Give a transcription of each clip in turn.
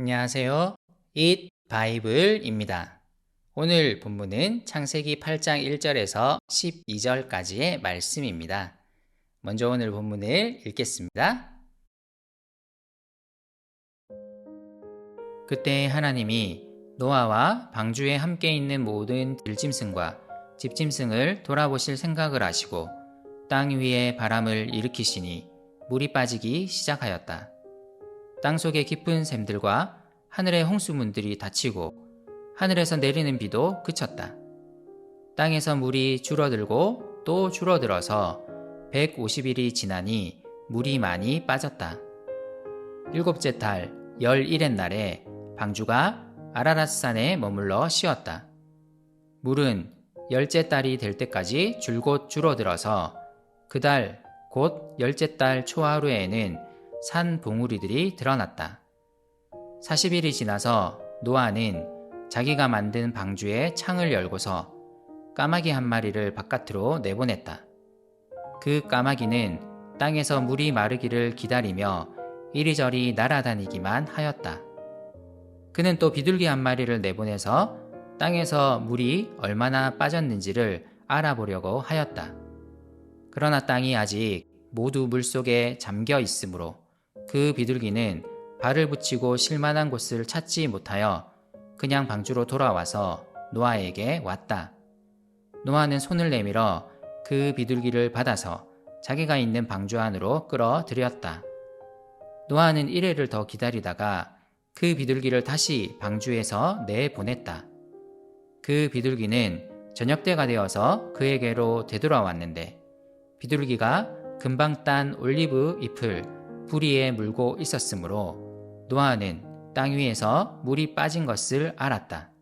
안녕하세요. It 바이블입니다. 오늘 본문은 창세기 8장 1절에서 12절까지의 말씀입니다. 먼저 오늘 본문을 읽겠습니다. 그때 하나님이 노아와 방주에 함께 있는 모든 들짐승과 집짐승을 돌아보실 생각을 하시고 땅 위에 바람을 일으키시니 물이 빠지기 시작하였다. 땅 속의 깊은 샘들과 하늘의 홍수문들이 닫히고 하늘에서 내리는 비도 그쳤다. 땅에서 물이 줄어들고 또 줄어들어서 150일이 지나니 물이 많이 빠졌다. 일곱째 달 열일의 날에 방주가 아라라산에 머물러 쉬었다. 물은 열째 달이 될 때까지 줄곧 줄어들어서 그달 곧 열째 달 초하루에는 산 봉우리들이 드러났다. 40일이 지나서 노아는 자기가 만든 방주에 창을 열고서 까마귀 한 마리를 바깥으로 내보냈다. 그 까마귀는 땅에서 물이 마르기를 기다리며 이리저리 날아다니기만 하였다. 그는 또 비둘기 한 마리를 내보내서 땅에서 물이 얼마나 빠졌는지를 알아보려고 하였다. 그러나 땅이 아직 모두 물 속에 잠겨 있으므로 그 비둘기는 발을 붙이고 쉴만한 곳을 찾지 못하여 그냥 방주로 돌아와서 노아에게 왔다. 노아는 손을 내밀어 그 비둘기를 받아서 자기가 있는 방주 안으로 끌어들였다. 노아는 이래를 더 기다리다가 그 비둘기를 다시 방주에서 내보냈다. 그 비둘기는 저녁 때가 되어서 그에게로 되돌아왔는데 비둘기가 금방 딴 올리브 잎을 부리에 물고 있었으므로 노아는 땅 위에서 물이 빠진 것을 알았다.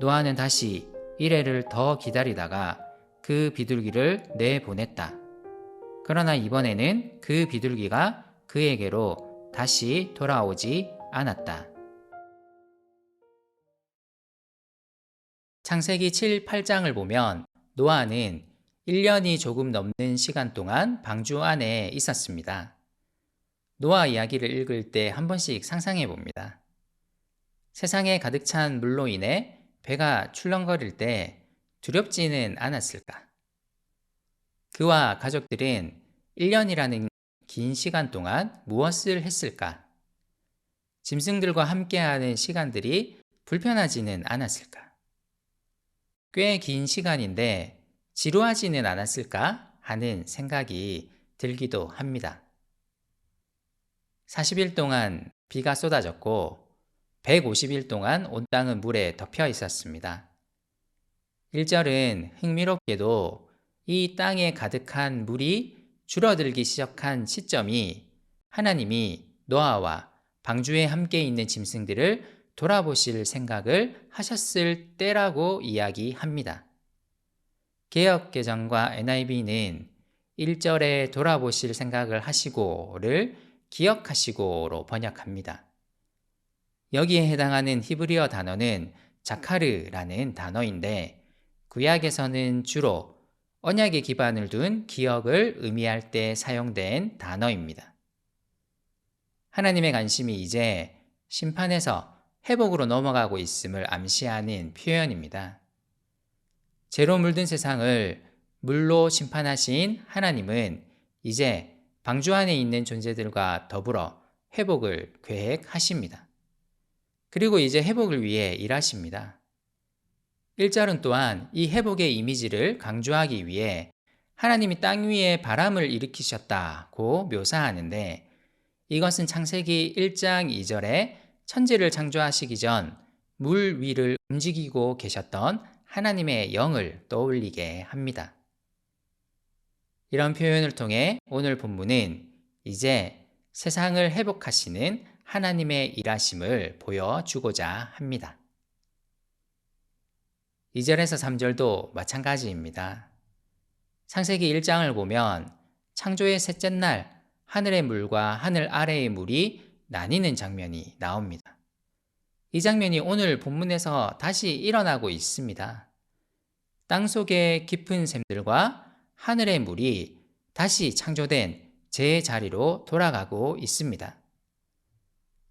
노아는 다시 이래를 더 기다리다가 그 비둘기를 내보냈다. 그러나 이번에는 그 비둘기가 그에게로 다시 돌아오지 않았다. 창세기 7, 8장을 보면 노아는 1년이 조금 넘는 시간 동안 방주 안에 있었습니다. 노아 이야기를 읽을 때 한 번씩 상상해 봅니다. 세상에 가득 찬 물로 인해 배가 출렁거릴 때 두렵지는 않았을까? 그와 가족들은 1년이라는 긴 시간 동안 무엇을 했을까? 짐승들과 함께하는 시간들이 불편하지는 않았을까? 꽤 긴 시간인데 지루하지는 않았을까 하는 생각이 들기도 합니다. 40일 동안 비가 쏟아졌고 150일 동안 온 땅은 물에 덮여 있었습니다. 1절은 흥미롭게도 이 땅에 가득한 물이 줄어들기 시작한 시점이 하나님이 노아와 방주에 함께 있는 짐승들을 돌아보실 생각을 하셨을 때라고 이야기합니다. 개혁 개정과 NIV는 1절에 돌아보실 생각을 하시고를 기억하시고로 번역합니다. 여기에 해당하는 히브리어 단어는 자카르라는 단어인데 구약에서는 주로 언약에 기반을 둔 기억을 의미할 때 사용된 단어입니다. 하나님의 관심이 이제 심판에서 회복으로 넘어가고 있음을 암시하는 표현입니다. 죄로 물든 세상을 물로 심판하신 하나님은 이제 방주 안에 있는 존재들과 더불어 회복을 계획하십니다. 그리고 이제 회복을 위해 일하십니다. 1절은 또한 이 회복의 이미지를 강조하기 위해 하나님이 땅 위에 바람을 일으키셨다고 묘사하는데 이것은 창세기 1장 2절에 천지를 창조하시기 전 물 위를 움직이고 계셨던 하나님의 영을 떠올리게 합니다. 이런 표현을 통해 오늘 본문은 이제 세상을 회복하시는 하나님의 일하심을 보여주고자 합니다. 2절에서 3절도 마찬가지입니다. 창세기 1장을 보면 창조의 셋째 날 하늘의 물과 하늘 아래의 물이 나뉘는 장면이 나옵니다. 이 장면이 오늘 본문에서 다시 일어나고 있습니다. 땅 속의 깊은 샘들과 하늘의 물이 다시 창조된 제 자리로 돌아가고 있습니다.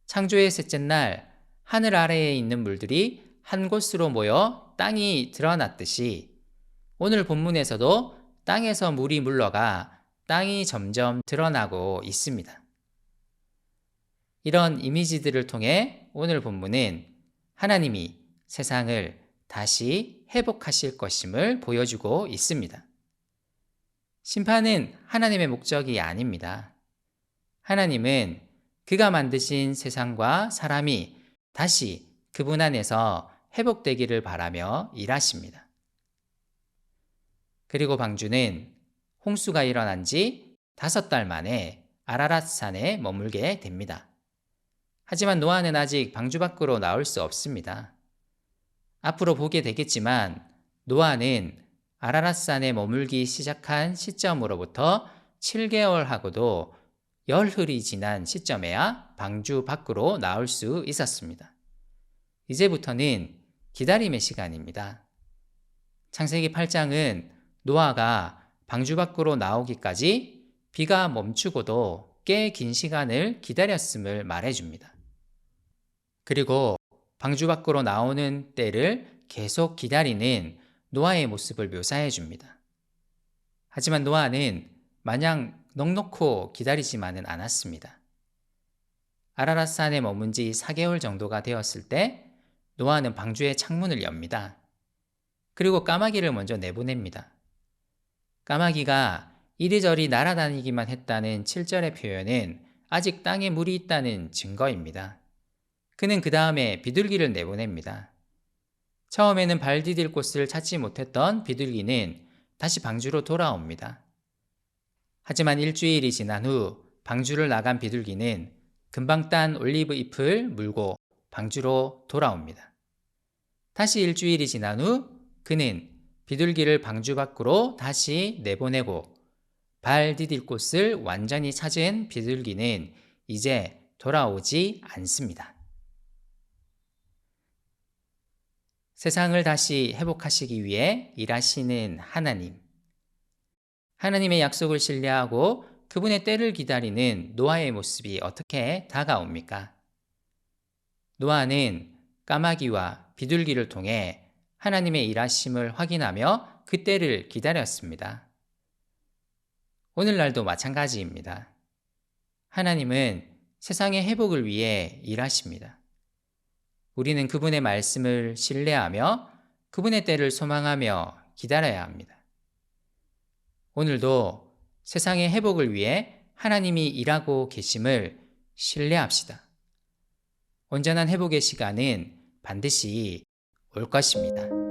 창조의 셋째 날 하늘 아래에 있는 물들이 한 곳으로 모여 땅이 드러났듯이 오늘 본문에서도 땅에서 물이 물러가 땅이 점점 드러나고 있습니다. 이런 이미지들을 통해 오늘 본문은 하나님이 세상을 다시 회복하실 것임을 보여주고 있습니다. 심판은 하나님의 목적이 아닙니다. 하나님은 그가 만드신 세상과 사람이 다시 그분 안에서 회복되기를 바라며 일하십니다. 그리고 방주는 홍수가 일어난 지 다섯 달 만에 아라랏 산에 머물게 됩니다. 하지만 노아는 아직 방주 밖으로 나올 수 없습니다. 앞으로 보게 되겠지만 노아는 아라랏산에 머물기 시작한 시점으로부터 7개월하고도 열흘이 지난 시점에야 방주 밖으로 나올 수 있었습니다. 이제부터는 기다림의 시간입니다. 창세기 8장은 노아가 방주 밖으로 나오기까지 비가 멈추고도 꽤 긴 시간을 기다렸음을 말해줍니다. 그리고 방주 밖으로 나오는 때를 계속 기다리는 노아의 모습을 묘사해 줍니다. 하지만 노아는 마냥 넉넉고 기다리지만은 않았습니다. 아라랏산에 머문 지 4개월 정도가 되었을 때 노아는 방주의 창문을 엽니다. 그리고 까마귀를 먼저 내보냅니다. 까마귀가 이리저리 날아다니기만 했다는 7절의 표현은 아직 땅에 물이 있다는 증거입니다. 그는 그 다음에 비둘기를 내보냅니다. 처음에는 발 디딜 곳을 찾지 못했던 비둘기는 다시 방주로 돌아옵니다. 하지만 일주일이 지난 후 방주를 나간 비둘기는 금방 딴 올리브 잎을 물고 방주로 돌아옵니다. 다시 일주일이 지난 후 그는 비둘기를 방주 밖으로 다시 내보내고 발 디딜 곳을 완전히 찾은 비둘기는 이제 돌아오지 않습니다. 세상을 다시 회복하시기 위해 일하시는 하나님. 하나님의 약속을 신뢰하고 그분의 때를 기다리는 노아의 모습이 어떻게 다가옵니까? 노아는 까마귀와 비둘기를 통해 하나님의 일하심을 확인하며 그 때를 기다렸습니다. 오늘날도 마찬가지입니다. 하나님은 세상의 회복을 위해 일하십니다. 우리는 그분의 말씀을 신뢰하며 그분의 때를 소망하며 기다려야 합니다. 오늘도 세상의 회복을 위해 하나님이 일하고 계심을 신뢰합시다. 온전한 회복의 시간은 반드시 올 것입니다.